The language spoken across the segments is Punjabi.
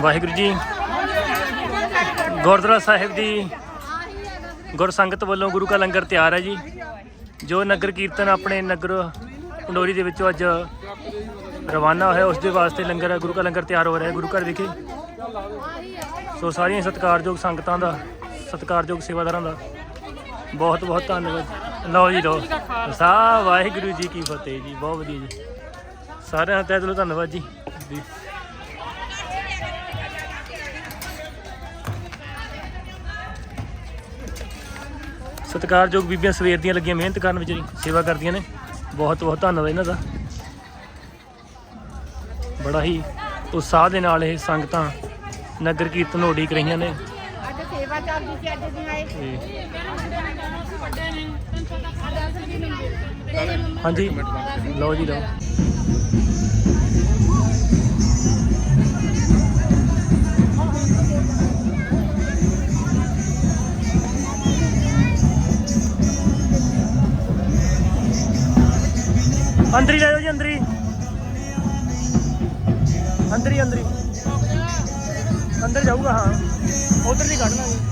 ਵਾਹਿਗੁਰੂ ਜੀ, ਗੁਰਦੁਆਰਾ ਸਾਹਿਬ ਦੀ ਗੁਰ ਸੰਗਤ ਵੱਲੋਂ ਗੁਰੂ ਕਾ ਲੰਗਰ ਤਿਆਰ ਹੈ ਜੀ। ਜੋ ਨਗਰ ਕੀਰਤਨ ਆਪਣੇ ਨਗਰ ਪੰਡੋਰੀ ਦੇ ਵਿੱਚੋਂ ਅੱਜ ਰਵਾਨਾ ਹੋਇਆ, ਉਸ ਦੇ ਵਾਸਤੇ ਲੰਗਰ, ਗੁਰੂ ਕਾ ਲੰਗਰ ਤਿਆਰ ਹੋ ਰਿਹਾ ਹੈ ਗੁਰੂ ਘਰ ਵਿਖੇ। ਸੋ ਸਾਰੀਆਂ ਸਤਿਕਾਰਯੋਗ ਸੰਗਤਾਂ ਦਾ, ਸਤਿਕਾਰਯੋਗ ਸੇਵਾਦਾਰਾਂ ਦਾ ਬਹੁਤ ਬਹੁਤ ਧੰਨਵਾਦ। ਲਓ ਜੀ, ਲਓ। ਸਾ ਵਾਹਿਗੁਰੂ ਜੀ ਕੀ ਫਤਿਹ ਜੀ, ਬਹੁਤ ਵਧੀਆ ਜੀ। ਸਾਰਿਆਂ ਦਾ ਤਹਿ ਦਿਲੋਂ ਧੰਨਵਾਦ ਜੀ। ਸਤਿਕਾਰਯੋਗ ਬੀਬੀਆਂ ਸਵੇਰ ਦੀਆਂ ਲੱਗੀਆਂ ਮਿਹਨਤ ਕਰਨ ਵਿੱਚ ਸੇਵਾ ਕਰਦੀਆਂ ਨੇ। ਬਹੁਤ ਬਹੁਤ ਧੰਨਵਾਦ ਇਹਨਾਂ ਦਾ। ਬੜਾ ਹੀ ਉਤਸ਼ਾਹ ਦੇ ਨਾਲ ਇਹ ਸੰਗਤਾਂ ਨਗਰ ਕੀਰਤਨ ਉਡੀਕ ਰਹੀਆਂ ਨੇ। ਅੱਜ ਸੇਵਾ ਚੱਲਦੀ ਸੀ ਅੱਜ ਦੀ ਆਏ। ਤੇ ਹਾਂਜੀ। ਲਓ ਜੀ ਲਓ। ਅੰਦਰ ਹੀ ਲੈ ਜਾਓ ਜੀ, ਅੰਦਰ ਹੀ। ਅੰਦਰ ਹੀ ਅੰਦਰ ਹੀ। ਅੰਦਰ ਜਾਊਗਾ, ਹਾਂ। ਉਧਰ ਨਹੀਂ ਕੱਢਣਾ ਜੀ।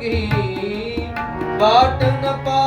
ਕੀ ਬਾਟ ਨ ਪਾ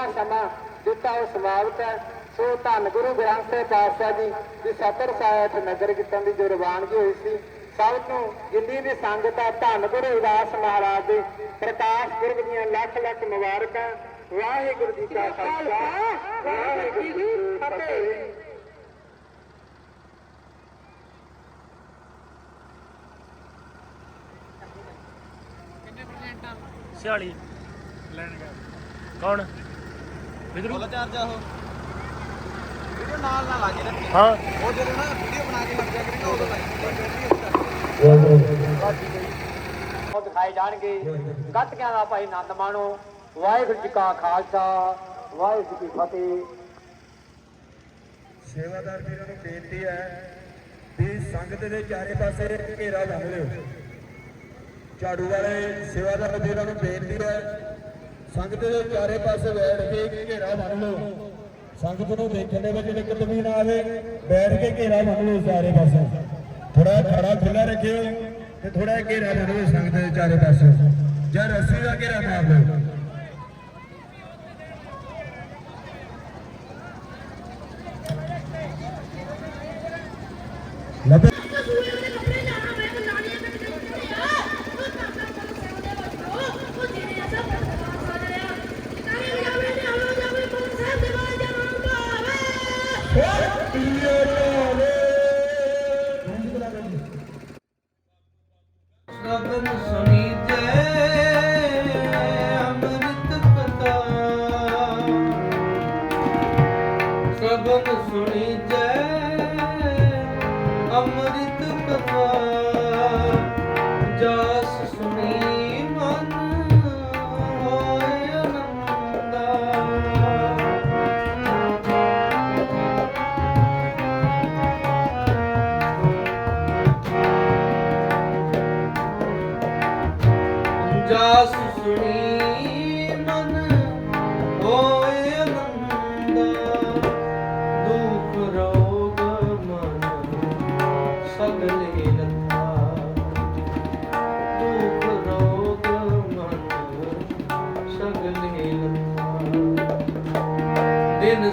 ਜਿੰਨਾ ਸਮਾਂ ਦਿੱਤਾ ਉਹ ਸਮਾਪਤ ਹੈ। ਸੋ ਧੰਨ ਗੁਰੂ ਗ੍ਰੰਥ ਸਾਹਿਬ ਪਾਤਸ਼ਾਹ ਜੀ ਦੀ ਸਤਰ ਸਾਹਿਬ ਨਗਰ ਕੀਰਤਨ ਦੀ ਜੋ ਰਵਾਨਗੀ ਹੋਈ ਸੀ, ਸਭ ਨੂੰ ਜਿੰਨੀ ਵੀ ਸੰਗਤ ਹੈ, ਧੰਨ ਗੁਰੂ ਉਦਾਸ ਮਹਾਰਾਜ ਦੇ ਪ੍ਰਕਾਸ਼ ਪੁਰਬ ਦੀਆਂ ਲੱਖ ਲੱਖ ਮੁਬਾਰਕਾਂ। ਵਾਹਿਗੁਰੂ ਜੀ ਕਾ ਖਾਲਸਾ, ਵਾਹਿਗੁਰੂ ਜੀ ਕੀ ਫਤਿਹ। ਸਿਆਲੀ। ਕੌਣ? ਵਿਦਰੂ ਚਾਰਜ ਆ ਉਹ। ਵੀਡੀਓ ਨਾਲ ਨਾਲ ਆ ਜੇ ਨਾ। ਹਾਂ। ਉਹ ਜਦੋਂ ਨਾ ਵੀਡੀਓ ਬਣਾ ਕੇ ਲੱਗ ਜਾ ਕਰੇਗਾ ਉਦੋਂ ਉਹ ਦਿਖਾਏ ਜਾਣਗੇ। ਗੱਤਕਿਆਂ ਦਾ ਭਾਈ ਆਨੰਦ ਮਾਣੋ। ਵਾਹਿਗੁਰੂ ਜੀ ਕਾ ਖਾਲਸਾ। ਵਾਹਿਗੁਰੂ ਜੀ ਕੀ ਫਤਿਹ। ਸੇਵਾਦਾਰ ਵੀਰਾਂ ਨੂੰ ਬੇਨਤੀ ਹੈ ਵੀ ਸੰਗਤ ਦੇ ਚਾਰੇ ਪਾਸੇ ਘੇਰਾ ਬੰਨ ਲਿਓ। ਝਾੜੂ ਵਾਲੇ ਸੇਵਾਦਾਰ ਵੀਰਾਂ ਨੂੰ ਬੇਨਤੀ ਹੈ ਸੰਗਤ ਦੇ ਚਾਰੇ ਪਾਸੇ ਬੈਠ ਕੇ ਘੇਰਾ ਬੰਨ ਲਓ। ਸੰਗਤ ਨੂੰ ਦੇਖਣ ਦੇ ਵਿੱਚ ਦਿੱਕਤ ਵੀ ਨਾ ਆਵੇ ਬੈਠ ਕੇ ਘੇਰਾ ਬੰਨ ਲਓ ਚਾਰੇ ਪਾਸੇ। ਥੋੜਾ ਖੜਾ ਖੁੱਲਾ ਰੱਖਿਓ ਤੇ ਥੋੜਾ ਘੇਰਾ ਬੰਨ ਲਓ ਸੰਗਤ ਦੇ ਚਾਰੇ ਪਾਸੇ। ਜਾਂ ਰੱਸੀ ਦਾ ਘੇਰਾ ਮਾਰ ਲਓ। ਲੱਭੇ? Yeah.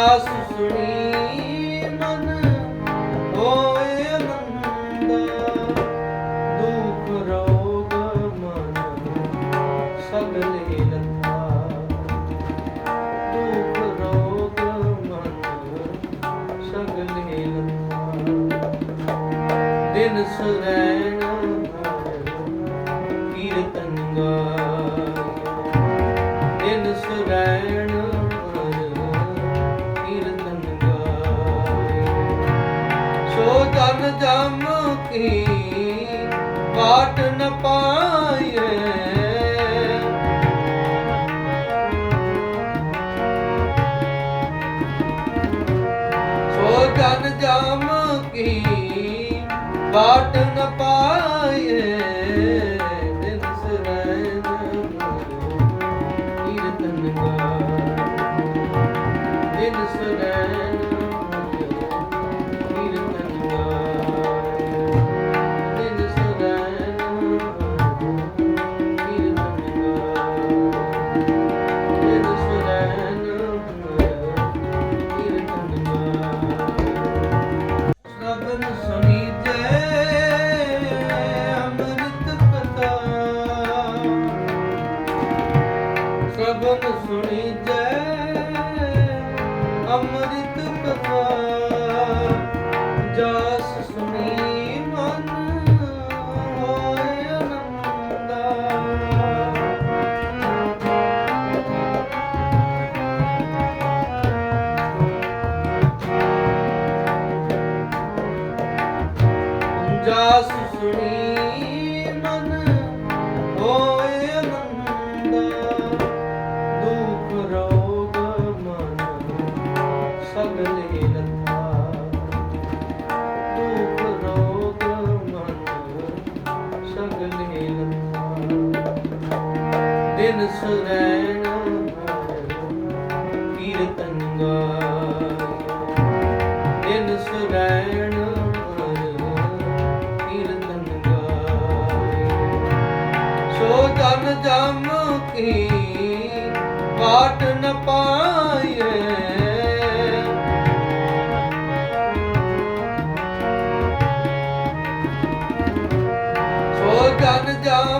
ます。But. ਅੰਮ੍ਰਿਤ ਕਥਾ ਜਾਸ ਜਨ ਜਾ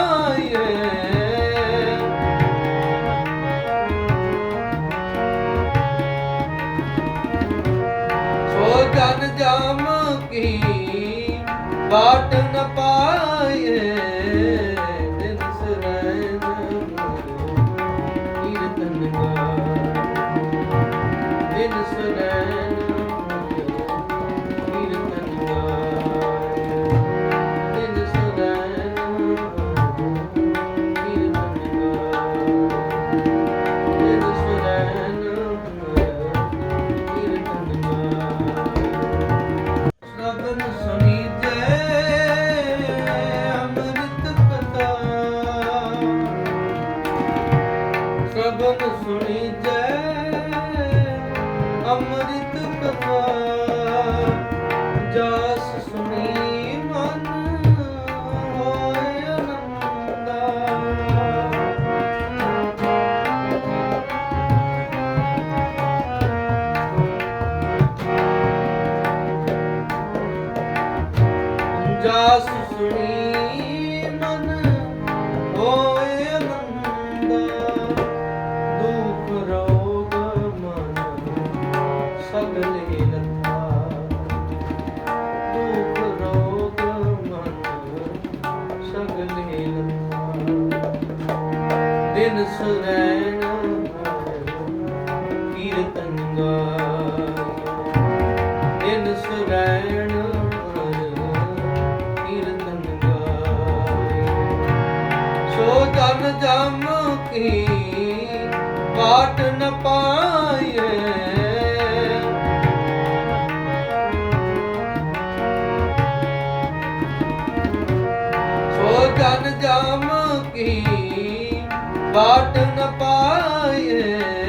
না পায়ে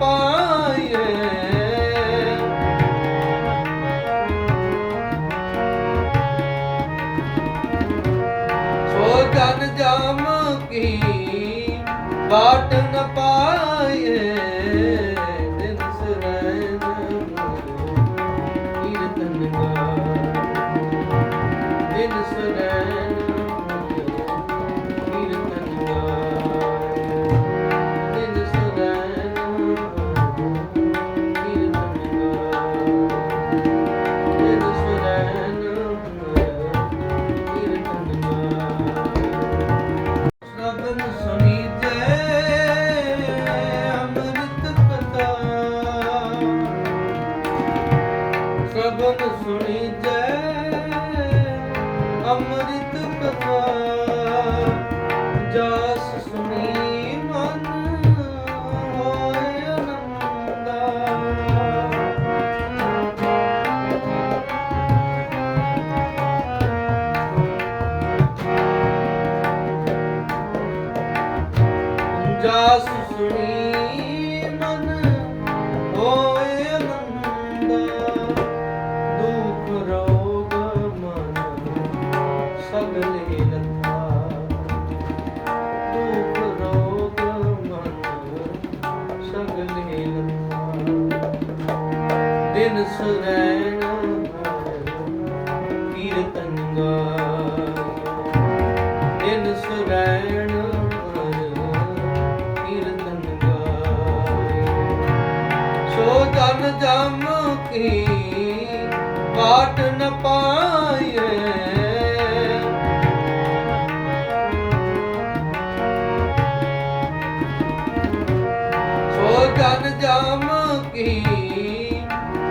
ਪਾਈਏ। ਕਬਨ ਸੁਣੀ ਜੈ ਅਮਰਿਤ ਕਥਾ ਜਾ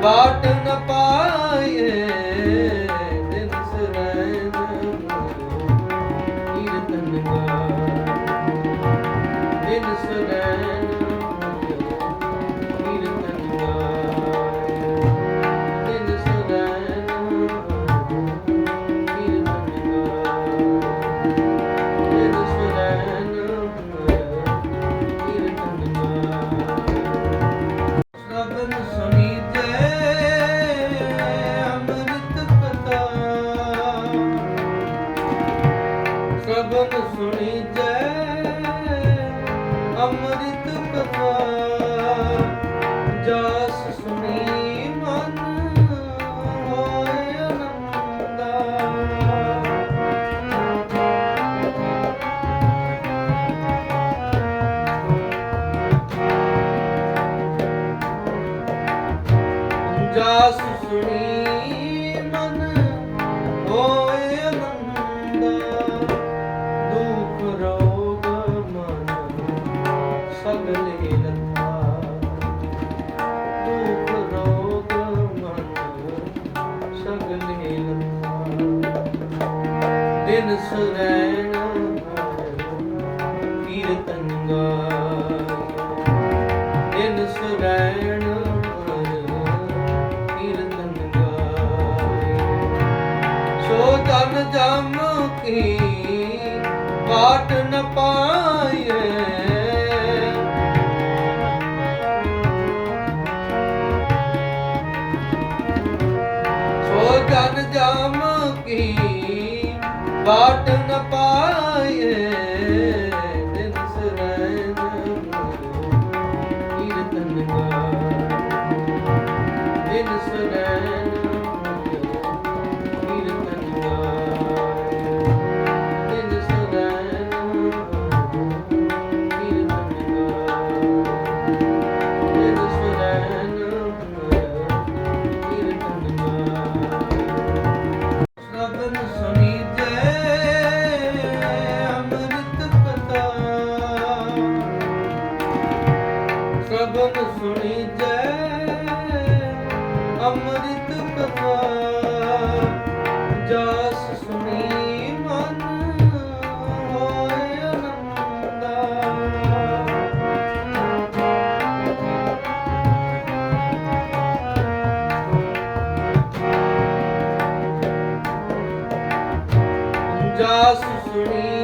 ਬਾਟ Amsterdam ਜਸ ਸੁਣੀ